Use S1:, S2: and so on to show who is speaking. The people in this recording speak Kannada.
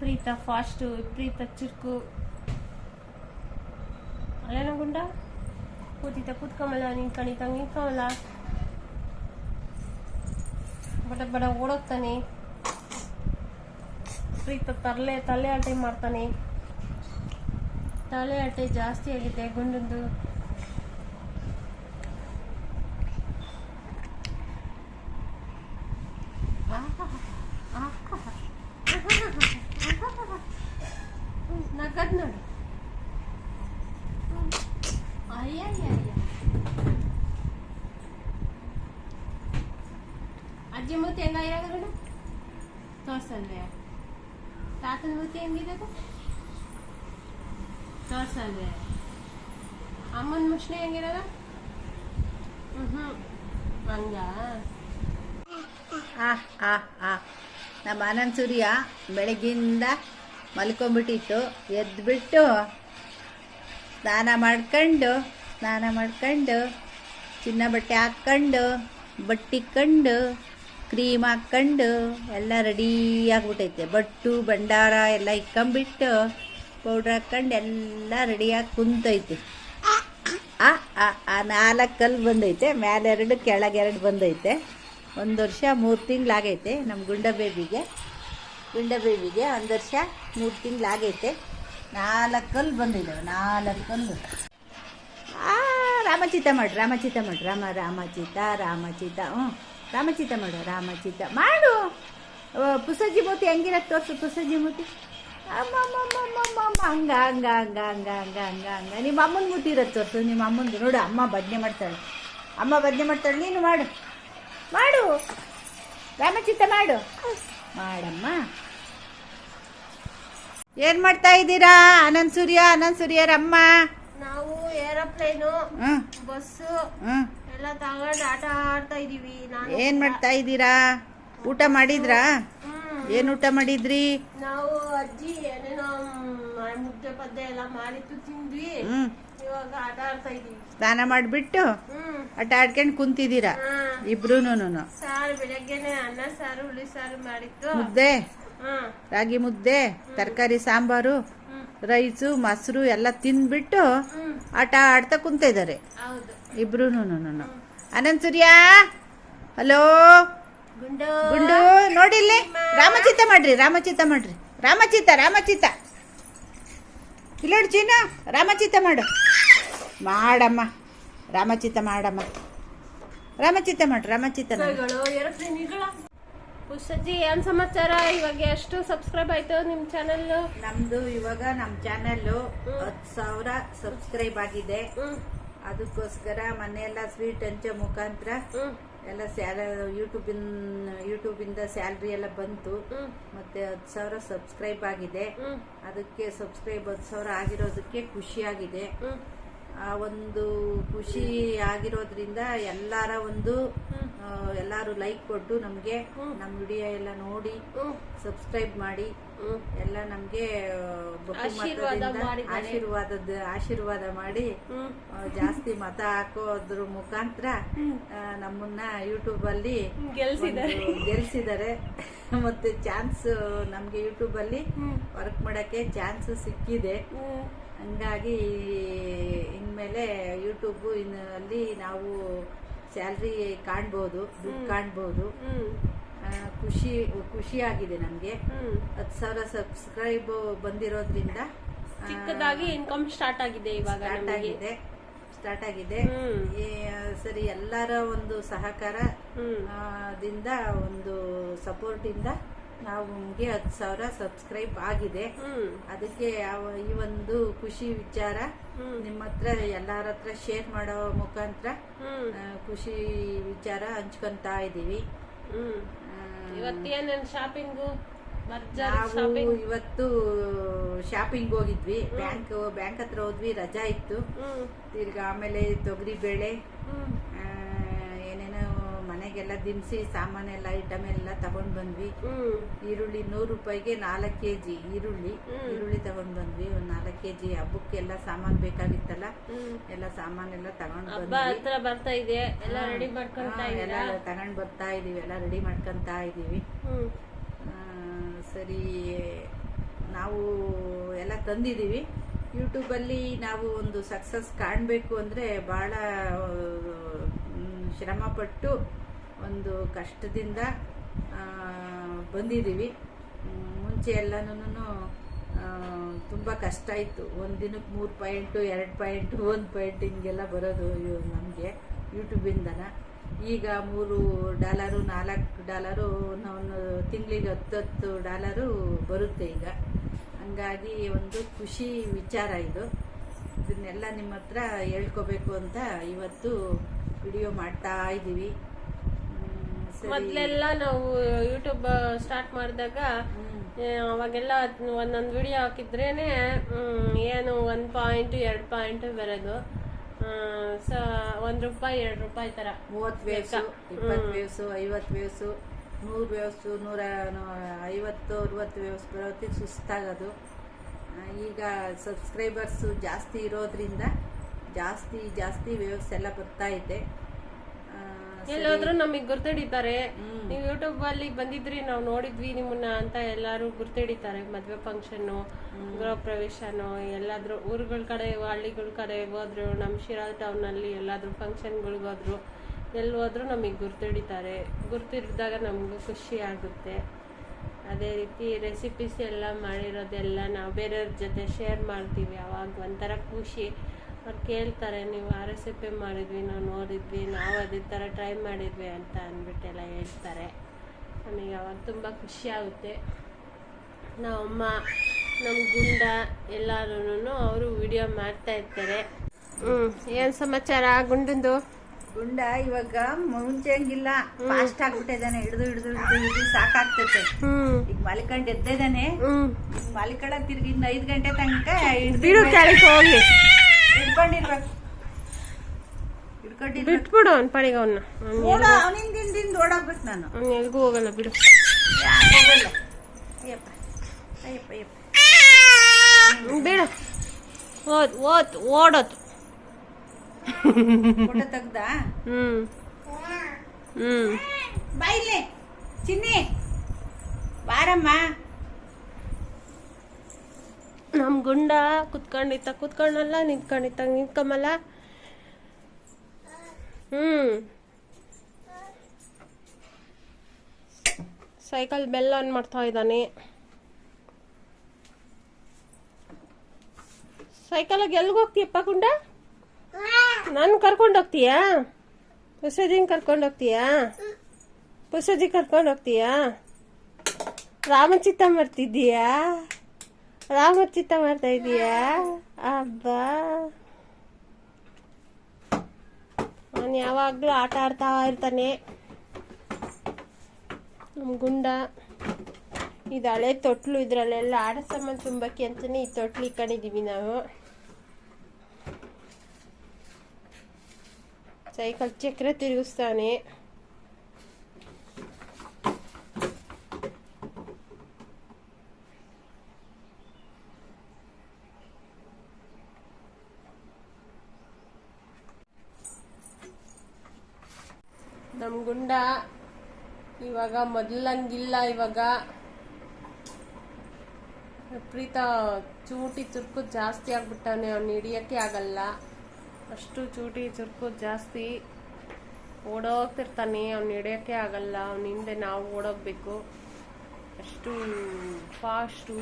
S1: ವಿಪರೀತ ಫಾಸ್ಟು ವಿಪರೀತ ಚುರುಕು. ಅಲ್ಲೇನೋ ಗುಂಡ? ಕೂತಿದ್ದ, ಕೂತ್ಕೊಂಬಲ್ಲ ನಿಂತ್ಕೊಂಡಿದ್ದ ನಿಂತ್ಕೊಂಬಲ್ಲ. ಬಡ ಬಡ ಓಡೋಗ್ತಾನೆ. ಪ್ರೀತ ತರಲೆ ತಲೆ ಆಟೆ ಮಾಡ್ತಾನೆ. ತಲೆ ಆಟೆ ಜಾಸ್ತಿ ಆಗಿದೆ ಗುಂಡಂದು. ಅಜ್ಜಿ ಮೂತಿ ಇರೋದು ತೋರ್ಸಲ್ವೇ ತಾತನ ಮೂತಿ ಹೆಂಗಿರೋದು ತೋರ್ಸಲ್ವೇ ಅಮ್ಮನ ಮುಷ್ಣಿ ಹೆಂಗಿರೋದು? ಹ್ಞೂ ಹಂಗ.
S2: ಆ ಆ ಆ. ನಮ್ಮ ಆನಂದ್ ಸೂರ್ಯ ಬೆಳಗ್ಗಿಂದ ಮಲ್ಕೊಂಡ್ಬಿಟ್ಟಿತ್ತು ಎದ್ದುಬಿಟ್ಟು ಸ್ನಾನ ಮಾಡ್ಕೊಂಡು ಸ್ನಾನ ಮಾಡ್ಕೊಂಡು, ಚಿನ್ನ ಬಟ್ಟೆ ಹಾಕ್ಕೊಂಡು ಬಟ್ಟಿಕೊಂಡು ಕ್ರೀಮ್ ಹಾಕ್ಕೊಂಡು ಎಲ್ಲ ರೆಡಿ ಆಗ್ಬಿಟ್ಟೈತೆ ಬಟ್ಟು, ಭಂಡಾರ ಎಲ್ಲ ಇಕ್ಕೊಂಬಿಟ್ಟು ಪೌಡ್ರ್ ಹಾಕ್ಕೊಂಡು ಎಲ್ಲ ರೆಡಿಯಾಗಿ ಕುಂತೈತೆ. ಆ ಆ ಆ ಕಲ್ಲು ಬಂದೈತೆ. ಮೇಲೆರಡು ಕೆಳಗೆರಡು ಬಂದೈತೆ. ಒಂದು ವರ್ಷ ಮೂರು ತಿಂಗಳಾಗೈತೆ ನಮ್ಮ ಗುಂಡ ಬೇಬಿಗೆ ಗುಂಡ ಬೇಬಿಗೆ ಒಂದು ವರ್ಷ ಮೂರು ತಿಂಗಳಾಗೈತೆ. ಕಲ್ಲು ಬಂದಿದ್ದಾವೆ ನಾಲ್ಕಲ್ಲು. ಆ ರಾಮಚಿತ ಮಾಡು ರಾಮಚಿತ ಮಾಡು ರಾಮ ರಾಮಚಿತ ರಾಮಚಿತ ಹ್ಞೂ ರಾಮಚಿತ ಮಾಡು. ರಾಮಚಿತ ಮಾಡು ಪುಸಜಿ ಮೂತಿ ಹೆಂಗಿರತ್ತೆ ತೋರಿಸು ಪುಸಜ್ಜಿ ಮೂತಿ. ಅಮ್ಮಮ್ಮಮ್ಮಮ್ಮಮ್ಮ, ಹಂಗ ಹಂಗ ಹಂಗ ಹಂಗ ಹಂಗ ಹಂಗ ಹಂಗ. ನಿಮ್ಮ ಅಮ್ಮನ ಮೂತಿ ಇರತ್ತೆ ತೋರಿಸು, ನಿಮ್ಮ ಅಮ್ಮಂದು. ನೋಡು, ಅಮ್ಮ ಬದನೆ ಮಾಡ್ತಾಳೆ. ಅಮ್ಮ ಬದನೆ ಮಾಡ್ತಾಳೆ, ನೀನು ಮಾಡು. ಮಾಡು. ರಾಮಚಿತ ಮಾಡು. ಮಾಡಮ್ಮ. ಏನು ಮಾಡ್ತಾ ಇದ್ದೀರಾ, ಅನಂತ್ ಸೂರ್ಯ, ಅನಂತ್ ಸೂರ್ಯರ ಅಮ್ಮ
S1: ನಾವು ಏರೋಪ್ಲೇನು
S2: ಹ್ಞೂ
S1: ಬಸ್ಸು
S2: ಹ್ಞೂ
S1: ಎಲ್ಲ ತಗೊಂಡು ಆಟ ಆಡ್ತಾ ಇದೀವಿ ನಾನು
S2: ಏನು ಮಾಡ್ತಾ ಇದ್ದೀರಾ? ಊಟ ಮಾಡಿದ್ರಾ. ಏನು ಊಟ ಮಾಡಿದ್ರಿ?
S1: ನಾವು ಅಜ್ಜಿ ಏನೇನೋ ಮುದ್ದೆ ಪದ್ದೆ ಎಲ್ಲ ಮಾಡಿತ್ತು ತಿಂದ್ವಿ.
S2: ಹ್ಞೂ
S1: ಇವಾಗ ಆಟ ಆಡ್ತಾ ಇದೀವಿ.
S2: ಸ್ನಾನ ಮಾಡಿಬಿಟ್ಟು
S1: ಹ್ಮ್.
S2: ಆಟ ಆಡ್ಕೊಂಡು ಕುಂತಿದ್ದೀರಾ. ಇಬ್ರೂನು
S1: ಸಾರು ಬೆಳಗ್ಗೆನೆ ಅನ್ನ ಸಾರು ಹುಳಿ ಸಾರು ಮಾಡಿತ್ತು
S2: ಮುದ್ದೆ?
S1: ಹ್ಮ್.
S2: ರಾಗಿ ಮುದ್ದೆ ತರಕಾರಿ ಸಾಂಬಾರು? ರೈಸು ಮೊಸರು ಎಲ್ಲ ತಿಂದ್ಬಿಟ್ಟು ಆಟ ಆಡ್ತಾ ಕುಂತಿದ್ದಾರೆ
S1: ಹೌದು.
S2: ಇಬ್ರು ಅನಂತ ಸೂರ್ಯ? ಹಲೋ?
S1: ಗುಂಡು.
S2: ಗುಂಡು ನೋಡಿಲ್ಲಿ ರಾಮಚಿತ್ತ ಮಾಡ್ರಿ ರಾಮಚಿತ್ತ ಮಾಡ್ರಿ. ರಾಮಚಿತ್ತ ರಾಮಚಿತ್ತ ಇಲ್ಲೋಡು ಚೀನ ರಾಮಚಿತ್ತ ಮಾಡು. ಮಾಡಮ್ಮ ರಾಮಚಿತ್ತ ಮಾಡಮ್ಮ. ರಾಮಚಿತ್ತ ಮಾಡು ರಾಮಚಿತ್ತ
S1: ಏರೋಪ್ಲೇನ್ಗಳ ಏನ್ ಸಮಾಚಾರ? ಇವಾಗ ಎಷ್ಟು ಸಬ್ಸ್ಕ್ರೈಬ್ ಆಯ್ತು ನಿಮ್ ಚಾನೆಲ್
S2: ನಮ್ದು ಇವಾಗ ನಮ್ಮ ಚಾನೆಲ್ ಹತ್ತು ಸಾವಿರ ಸಬ್ಸ್ಕ್ರೈಬ್ ಆಗಿದೆ. ಅದಕ್ಕೋಸ್ಕರ ಮನೆಯೆಲ್ಲ ಸ್ವೀಟ್ ಹಂಚೋ ಮುಖಾಂತರ ಎಲ್ಲ ಸ್ಯಾಲ ಯೂಟ್ಯೂಬ್ ಯೂಟ್ಯೂಬ್ ಇಂದ ಸ್ಯಾಲ್ರಿ ಎಲ್ಲ ಬಂತು. ಮತ್ತೆ ಹತ್ತು ಸಾವಿರ ಸಬ್ಸ್ಕ್ರೈಬ್ ಆಗಿದೆ. ಅದಕ್ಕೆ ಸಬ್ಸ್ಕ್ರೈಬ್ ಹತ್ತು ಸಾವಿರ ಆಗಿರೋದಕ್ಕೆ ಖುಷಿಯಾಗಿದೆ
S1: ಆಗಿದೆ.
S2: ಆ ಒಂದು ಖುಷಿ ಆಗಿರೋದ್ರಿಂದ ಎಲ್ಲರ ಒಂದು ಎಲ್ಲರೂ ಲೈಕ್ ಕೊಟ್ಟು ನಮಗೆ ನಮ್ಮ ವಿಡಿಯೋ ಎಲ್ಲ ನೋಡಿ ಸಬ್ಸ್ಕ್ರೈಬ್ ಮಾಡಿ ಎಲ್ಲ ನಮಗೆ. ಆಶೀರ್ವಾದದ ಆಶೀರ್ವಾದ ಮಾಡಿ ಜಾಸ್ತಿ ಮತ ಹಾಕೋದ್ರ ಮುಖಾಂತರ ನಮ್ಮನ್ನ ಯೂಟ್ಯೂಬ್ ಅಲ್ಲಿ
S1: ಗೆಲ್ಸಿದ್ದಾರೆ
S2: ಮತ್ತೆ ಚಾನ್ಸ್ ನಮ್ಗೆ ಯೂಟ್ಯೂಬ್ ಅಲ್ಲಿ ವರ್ಕ್ ಮಾಡಕ್ಕೆ ಚಾನ್ಸ್ ಸಿಕ್ಕಿದೆ. ಹಂಗಾಗಿ ಇನ್ಮೇಲೆ ಯೂಟ್ಯೂಬ್ ಅಲ್ಲಿ ನಾವು ಸ್ಯಾಲ್ರಿ ಕಾಣ್ಬೋದು ದುಡ್ಡು ಕಾಣ್ಬೋದು. ಖುಷಿ ಖುಷಿ ಖುಷಿಯಾಗಿದೆ ನಮಗೆ. ಹತ್ತು ಸಾವಿರ ಸಬ್ಸ್ಕ್ರೈಬ್ ಬಂದಿರೋದ್ರಿಂದ
S1: ಚಿಕ್ಕದಾಗಿ ಇನ್ಕಮ್ ಸ್ಟಾರ್ಟ್ ಆಗಿದೆ ಇವಾಗ
S2: ಸ್ಟಾರ್ಟ್ ಆಗಿದೆ. ಸ್ಟಾರ್ಟ್ ಆಗಿದೆ. ಸರಿ ಎಲ್ಲರ ಒಂದು ಸಹಕಾರ
S1: ಹ್ಮ್.
S2: ಆ, ದಿಂದ ಒಂದು ಸಪೋರ್ಟ್ ಇಂದ ನಾವು ನಮಗೆ ಹತ್ತು ಸಾವಿರ ಸಬ್ಸ್ಕ್ರೈಬ್ ಆಗಿದೆ. ಅದಕ್ಕೆ ಈ ಒಂದು ಖುಷಿ ವಿಚಾರ ನಿಮ್ಮ ಹತ್ರ ಎಲ್ಲಾರ ಹತ್ರ ಶೇರ್ ಮಾಡೋ ಮುಖಾಂತರ ಖುಷಿ ವಿಚಾರ ಹಂಚ್ಕೊಂತಾ ಆ,
S1: ಇವತ್ತೇನೇನ್ ಶಾಪಿಂಗು
S2: ನಾವು
S1: ಶಾಪಿಂಗ್
S2: ಇವತ್ತು ಶಾಪಿಂಗ್ ಹೋಗಿದ್ವಿ. ಬ್ಯಾಂಕ್ ಬ್ಯಾಂಕ್ ಹತ್ರ ಹೋದ್ವಿ ರಜಾ ಇತ್ತು. ತಿರ್ಗಾ ಆಮೇಲೆ ತೊಗರಿ ಬೇಳೆ ಮನೆಗೆಲ್ಲ ದಿನಸಿ ಸಾಮಾನೆಲ್ಲ ಐಟಮ್ ಎಲ್ಲ ತಗೊಂಡ್ ಬಂದ್ವಿ. ಈರುಳ್ಳಿ ನೂರು ರೂಪಾಯಿಗೆ ನಾಲ್ಕು ಕೆ ಜಿ ಈರುಳ್ಳಿ. ಈರುಳ್ಳಿ ತಗೊಂಡ್ ಬಂದ್ವಿ. ಒಂದ್ ನಾಲ್ಕು ಕೆ ಜಿ ಹಬ್ಬಕ್ಕೆಲ್ಲ ಸಾಮಾನ್ ಬೇಕಾಗಿತ್ತಲ್ಲ. ಎಲ್ಲ ಸಾಮಾನೆಲ್ಲ ತಗೊಂಡ್ ಬಂದ್ವಿ.
S1: ಬರ್ತಾ ಇದೆ. ಎಲ್ಲ ರೆಡಿ ಮಾಡ್ಕೊಂತ
S2: ಎಲ್ಲ ತಗೊಂಡ್ ಬರ್ತಾ ಇದೀವಿ. ಎಲ್ಲ ರೆಡಿ ಮಾಡ್ಕೊಂತ ಇದೀವಿ. ಸರಿ ನಾವು ಎಲ್ಲ ತಂದಿದ್ದೀವಿ ಯೂಟ್ಯೂಬಲ್ಲಿ ನಾವು ಒಂದು ಸಕ್ಸಸ್ ಕಾಣಬೇಕು ಅಂದರೆ ಭಾಳ ಶ್ರಮಪಟ್ಟು ಒಂದು ಕಷ್ಟದಿಂದ ಬಂದಿದ್ದೀವಿ. ಮುಂಚೆ ಎಲ್ಲನೂ ತುಂಬ ಕಷ್ಟ ಇತ್ತು. ಒಂದು ದಿನಕ್ಕೆ ಮೂರು ಪಾಯಿಂಟು, ಎರಡು ಪಾಯಿಂಟು, ಒಂದು ಪಾಯಿಂಟ್ ಹಿಂಗೆಲ್ಲ ಬರೋದು ನಮಗೆ, ಯೂಟ್ಯೂಬಿಂದನ. ಈಗ ಮೂರು ಡಾಲರು, ನಾಲ್ಕು ಡಾಲರು ನಾವು ತಿಂಗಳಿಗೆ ಹತ್ತತ್ತು ಹತ್ತು ಡಾಲರು ಬರುತ್ತೆ ಈಗ. ಹಂಗಾಗಿ ಒಂದು ಖುಷಿ ವಿಚಾರ ಇದು. ಇದನ್ನೆಲ್ಲ ನಿಮ್ಮ ಹತ್ರ ಹೇಳ್ಕೋಬೇಕು ಅಂತ ಇವತ್ತು ವಿಡಿಯೋ ಮಾಡ್ತಾ ಇದ್ದೀವಿ.
S1: ಮೊದ್ಲೆಲ್ಲ ನಾವು ಯೂಟ್ಯೂಬ್ ಸ್ಟಾರ್ಟ್ ಮಾಡಿದಾಗ ಅವಾಗೆಲ್ಲ ಒಂದೊಂದು ವಿಡಿಯೋ ಹಾಕಿದ್ರೇನೆ ಏನು ಒಂದ್ ಪಾಯಿಂಟ್ ಎರಡು ಪಾಯಿಂಟ್ ಬರೋದು. ಸೊ ಒಂದು ರೂಪಾಯಿ ಎರಡು ರೂಪಾಯಿ ತರ
S2: ಮೂವತ್ತು ವೇವ್ಸು ಇಪ್ಪತ್ತು ವೇವ್ಸು ಐವತ್ತು ವೇವ್ಸು ನೂರು ವೇವ್ಸು ನೂರ ಐವತ್ತು ಅರವತ್ತು ವೇವ್ಸ್ ಬರೋತ್ತಿಗೆ ಸುಸ್ತಾಗೋದು. ಈಗ ಸಬ್ಸ್ಕ್ರೈಬರ್ಸು ಜಾಸ್ತಿ ಇರೋದ್ರಿಂದ ಜಾಸ್ತಿ ಜಾಸ್ತಿ ವೇವ್ಸ್ ಎಲ್ಲ ಬರ್ತಾ ಇದೆ.
S1: ಎಲ್ಲೋದ್ರು ನಮಗ್ ಗುರ್ತಿಡಿತಾರೆ. ನೀವು ಯೂಟ್ಯೂಬ್ ಅಲ್ಲಿ ಬಂದಿದ್ರಿ ನಾವು ನೋಡಿದ್ವಿ ನಿಮ್ಮನ್ನ ಅಂತ ಎಲ್ಲಾರು ಗುರ್ತಿಡಿತಾರೆ ಮದ್ವೆ ಫಂಕ್ಷನ್ ಗೃಹ ಪ್ರವೇಶನೋ ಎಲ್ಲಾದ್ರೂ ಊರುಗಳ ಕಡೆ ಹಳ್ಳಿಗಳ ಕಡೆ ಹೋದ್ರು ನಮ್ ಶಿರಾ ಟೌನ್ ಅಲ್ಲಿ ಎಲ್ಲಾದ್ರೂ ಫಂಕ್ಷನ್ಗಳಿಗೋದ್ರು ಎಲ್ಲಿ ಹೋದ್ರು ನಮಗ್ ಗುರ್ತಿಡಿತಾರೆ ಗುರ್ತಿಡಿದಾಗ ನಮಗೂ ಖುಷಿ ಆಗುತ್ತೆ. ಅದೇ ರೀತಿ ರೆಸಿಪೀಸ್ ಎಲ್ಲ ಮಾಡಿರೋದೆಲ್ಲ ನಾವು ಬೇರೆಯವ್ರ ಜೊತೆ ಶೇರ್ ಮಾಡ್ತೀವಿ. ಅವಾಗ ಒಂಥರ ಖುಷಿ. ಅವ್ರು ಕೇಳ್ತಾರೆ ನೀವು ಆ ರೆಸಿಪಿ ಮಾಡಿದ್ವಿ ನಾವು ನೋಡಿದ್ವಿ ನಾವು ಅದೇ ಥರ ಟ್ರೈ ಮಾಡಿದ್ವಿ ಅಂತ ಅಂದ್ಬಿಟ್ಟೆಲ್ಲ ಹೇಳ್ತಾರೆ. ನಮಗೆ ಅವಾಗ ತುಂಬ ಖುಷಿ ಆಗುತ್ತೆ. ನಮ್ಮಮ್ಮ ನಮ್ಮ ಗುಂಡ ಎಲ್ಲರೂ ಅವರು ವಿಡಿಯೋ ಮಾಡ್ತಾ ಇರ್ತಾರೆ. ಹ್ಞೂ ಏನು ಸಮಾಚಾರ ಗುಂಡಂದು?
S2: ಗುಂಡ ಇವಾಗ ಮುಂಚೆ ಹಂಗಿಲ್ಲ ಫಾಸ್ಟ್ ಆಗ್ಬಿಟ್ಟಿದ್ದಾನೆ ಹಿಡಿದು ಹಿಡಿದು ಹಿಡಿದು ಹಿಡಿದು ಸಾಕಾಗ್ತೈತೆ. ಈಗ ಮಲ್ಕೊಂಡು ಎದ್ದೇದಾನೆ.
S1: ಹ್ಞೂ
S2: ಮಲ್ಕಳ ತಿರ್ಗಿ ಐದು ಗಂಟೆ ತನಕ
S1: ಹಿಡಿದು ಹೋಗಿ.
S2: ಹಿಡ್ಕೊಂಡಿರ್ಬೇಕು
S1: ಬಿಟ್ಬಿಡು ಅವ್ನ ಪಡಿಗೆ ಅವನ್ನ
S2: ಅವನಿಂದ ಹಿಂದಿಂದ ನಾನು.
S1: ಅವ್ನು ಎಲ್ಗೂ ಹೋಗಲ್ಲ ಬಿಡು.
S2: ಯಾಕ್ ಹೋಗಲ್ಲ. ಅಯ್ಯಪ್ಪ ಅಯ್ಯಪ್ಪ
S1: ಬಿಡು. ಓದ್ ಓದ್ ಓಡೋದು.
S2: ಫೋಟೋ ತೆಗ್ದ?
S1: ಹ್ಮ್. ಹ್ಮ್.
S2: ಬಾಯಿಲೆ ಚಿನ್ನಿ. ಬಾರಮ್ಮ.
S1: ನಮ್ಮ ಗುಂಡ ಕುತ್ಕೊಂಡಿತ್ತ ಕುತ್ಕೊಂಡಲ್ಲ ನಿಂತ್ಕೊಂಡಿತ್ತ ನಿಂತ್ಕೊಂಬಲ್ಲ. ಹ್ಞೂ ಸೈಕಲ್ ಬೆಲ್ ಆನ್ ಮಾಡ್ತಾ ಇದ್ದಾನೆ. ಸೈಕಲಾಗಿ ಎಲ್ಗೆ ಹೋಗ್ತೀಯಪ್ಪ ಗುಂಡ? ನಾನು ಕರ್ಕೊಂಡೋಗ್ತೀಯಾ ಕರ್ಕೊಂಡು ಹೋಗ್ತೀಯಾ? ಬಸದಿ ಕರ್ಕೊಂಡು ಹೋಗ್ತೀಯಾ? ರಾಮಚಿತ್ತ ಮಾಡ್ತಿದ್ದೀಯಾ ರಾಮಚಿತ್ತ ಮಾಡ್ತಾ ಇದೀಯಾ? ಅಬ್ಬಾ. ಅವನು ಯಾವಾಗಲೂ ಆಟ ಆಡ್ತಾ ಇರ್ತಾನೆ. ನಮ್ಮ ಗುಂಡ. ಇದು ಹಳೆ ತೊಟ್ಲು, ಇದ್ರಲ್ಲೆಲ್ಲ ಆಡ ಸಾಮಾನು ತುಂಬಕ್ಕೆ ಅಂತಾನೆ ಈ ತೊಟ್ಲು ಇಕ್ಕೊಂಡಿದೀವಿ ನಾವು. ಸೈಕಲ್ ಚಕ್ರ ತಿರುಗಿಸ್ತಾನೆ. ನಮ್ಮ ಗುಂಡ. ಇವಾಗ ಮೊದ್ಲಂಗಿಲ್ಲ ಇವಾಗ. ವಿಪರೀತ ಚೂಟಿ ಚುರುಕು ಜಾಸ್ತಿ ಆಗ್ಬಿಟ್ಟಾನೆ, ಅವ್ನು ಹಿಡಿಯೋಕ್ಕೆ ಆಗಲ್ಲ. ಅಷ್ಟು ಚೂಟಿ ಚುರುಕು ಜಾಸ್ತಿ ಓಡೋಗ್ತಿರ್ತಾನೆ, ಅವ್ನು ಹಿಡಿಯೋಕ್ಕೆ ಆಗಲ್ಲ. ಅವ್ನ ಹಿಂದೆ ನಾವು ಓಡೋಗ್ಬೇಕು. ಅಷ್ಟು ಫಾಸ್ಟು